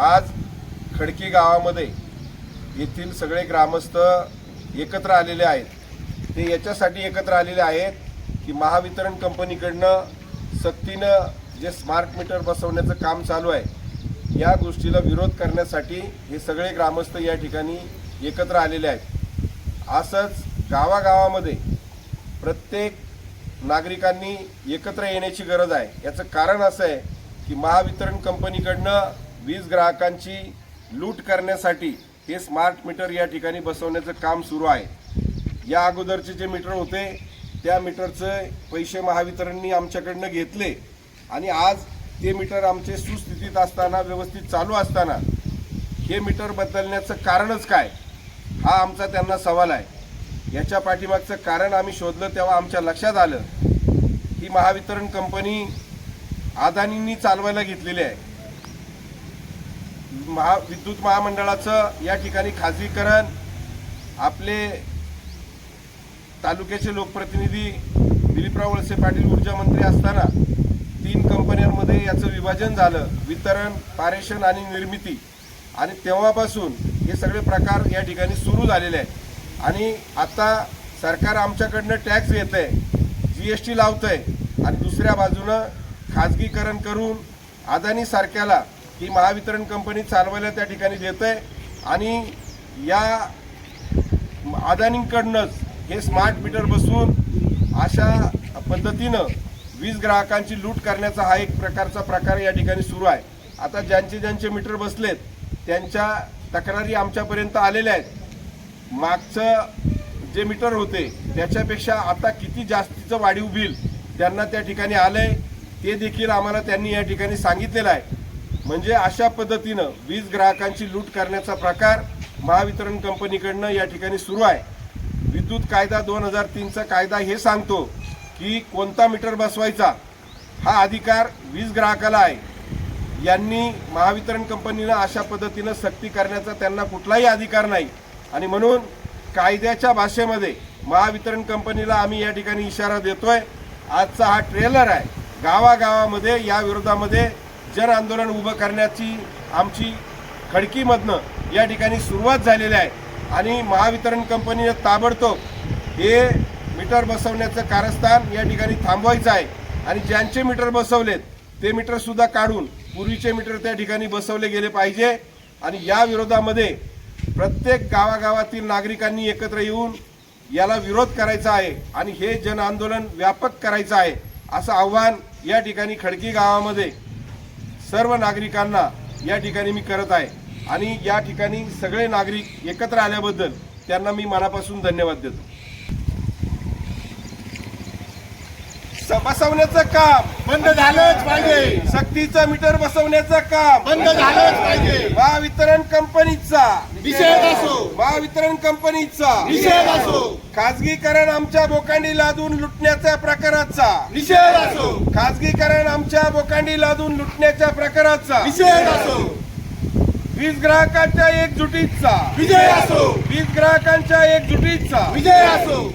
आज खडकी गावामध्ये येथील सगळे ग्रामस्थ एकत्र आलेले आहेत. ते याच्यासाठी एकत्र आलेले आहेत की महावितरण कंपनीकडनं सक्तीनं जे स्मार्ट मीटर बसवण्याचं काम चालू आहे या गोष्टीला विरोध करण्यासाठी हे सगळे ग्रामस्थ या ठिकाणी एकत्र आलेले आहेत. असंच गावागावामध्ये प्रत्येक नागरिकांनी एकत्र येण्याची गरज आहे. याचं कारण असं आहे की महावितरण कंपनीकडनं वीज ग्राहकांची लूट करण्यासाठी हे स्मार्ट मीटर या ठिकाणी बसवण्याचं काम सुरू आहे. या अगोदरचे जे मीटर होते त्या मीटरचे पैसे महावितरणनी आमच्याकडनं घेतले आणि आज ते मीटर आमचे सुस्थितीत असताना व्यवस्थित चालू असताना हे मीटर बदलण्याचं कारणच काय? हा आमचा त्यांना सवाल आहे. याच्या पाठीमागचं कारण आम्ही शोधलं तेव्हा आमच्या लक्षात आलं. ही महावितरण कंपनी अदानींनी चालवायला घेतलेली आहे. महा विद्युत महामंडळाचं या ठिकाणी खाजगीकरण आपले तालुक्याचे लोकप्रतिनिधी दिलीपराव वळसे पाटील ऊर्जा मंत्री असताना तीन कंपन्यांमध्ये याचं विभाजन झालं. वितरण पारेषण आणि निर्मिती. आणि तेव्हापासून हे सगळे प्रकार या ठिकाणी सुरू झालेले आहेत. आणि आता सरकार आमच्याकडनं टॅक्स घेत आहे जी एस टी लावतं आहे आणि दुसऱ्या बाजूनं खाजगीकरण करून अदानी सारख्याला ही महावितरण कंपनी चालवायला त्या ठिकाणी देत आहे आणि या अदानींकडनंच हे स्मार्ट मीटर बसून अशा पद्धतीनं वीज ग्राहकांची लूट करण्याचा हा एक प्रकारचा प्रकार या ठिकाणी सुरू आहे. आता ज्यांचे ज्यांचे मीटर बसलेत त्यांच्या तक्रारी आमच्यापर्यंत आलेल्या आहेत. मागचं जे मीटर होते त्याच्यापेक्षा आता किती जास्तीचं वाढीव बिल त्यांना त्या ठिकाणी आलं आहे ते देखील आम्हाला त्यांनी या ठिकाणी सांगितलेलं आहे. म्हणजे अशा पद्धतीनं वीज ग्राहकांची लूट करण्याचा प्रकार महावितरण कंपनीकडनं या ठिकाणी सुरू आहे. विद्युत कायदा दोन हजार तीनचा कायदा हे सांगतो की कोणता मीटर बसवायचा हा अधिकार वीज ग्राहकाला आहे. यांनी महावितरण कंपनीनं अशा पद्धतीनं सक्ती करण्याचा त्यांना कुठलाही अधिकार नाही. आणि म्हणून कायद्याच्या भाषेमध्ये महावितरण कंपनीला आम्ही या ठिकाणी इशारा देतोय. आजचा हा ट्रेलर आहे. गावागावामध्ये या विरोधामध्ये जन आंदोलन उभं करण्याची आमची खडकीमधनं या ठिकाणी सुरुवात झालेली आहे. आणि महावितरण कंपनीनं ताबडतोब हे मीटर बसवण्याचं कारस्थान या ठिकाणी थांबवायचं आहे. आणि ज्यांचे मीटर बसवलेत ते मीटरसुद्धा काढून पूर्वीचे मीटर त्या ठिकाणी बसवले गेले पाहिजे. आणि या विरोधामध्ये प्रत्येक गावागावातील नागरिकांनी एकत्र येऊन याला विरोध करायचा आहे आणि हे जन आंदोलन व्यापक करायचं आहे असं आव्हान या ठिकाणी खडकी गावामध्ये सर्व नागरिकांना या ठिकाणी मी करत आहे. आणि या ठिकाणी सगळे नागरिक एकत्र आल्याबद्दल त्यांना मी मनापासून धन्यवाद देतो. बसवण्याचं काम. बंद झालंच पाहिजे. सक्तीचं मीटर बसवण्याचं काम. बंद झालंच पाहिजे. महावितरण कंपनीचा. निषेध असो. महावितरण कंपनीचा. निषेध असो. खाजगीकरण आमच्या बोकांडी लादून लुटण्याच्या प्रकाराचा. निषेध असो. खाजगीकरण आमच्या बोकांडी लादून लुटण्याच्या प्रकाराचा. निषेध असो. वीज ग्राहकांच्या एकजुटीचा. विजय असो. वीज ग्राहकांच्या एकजुटीचा. विजय असो.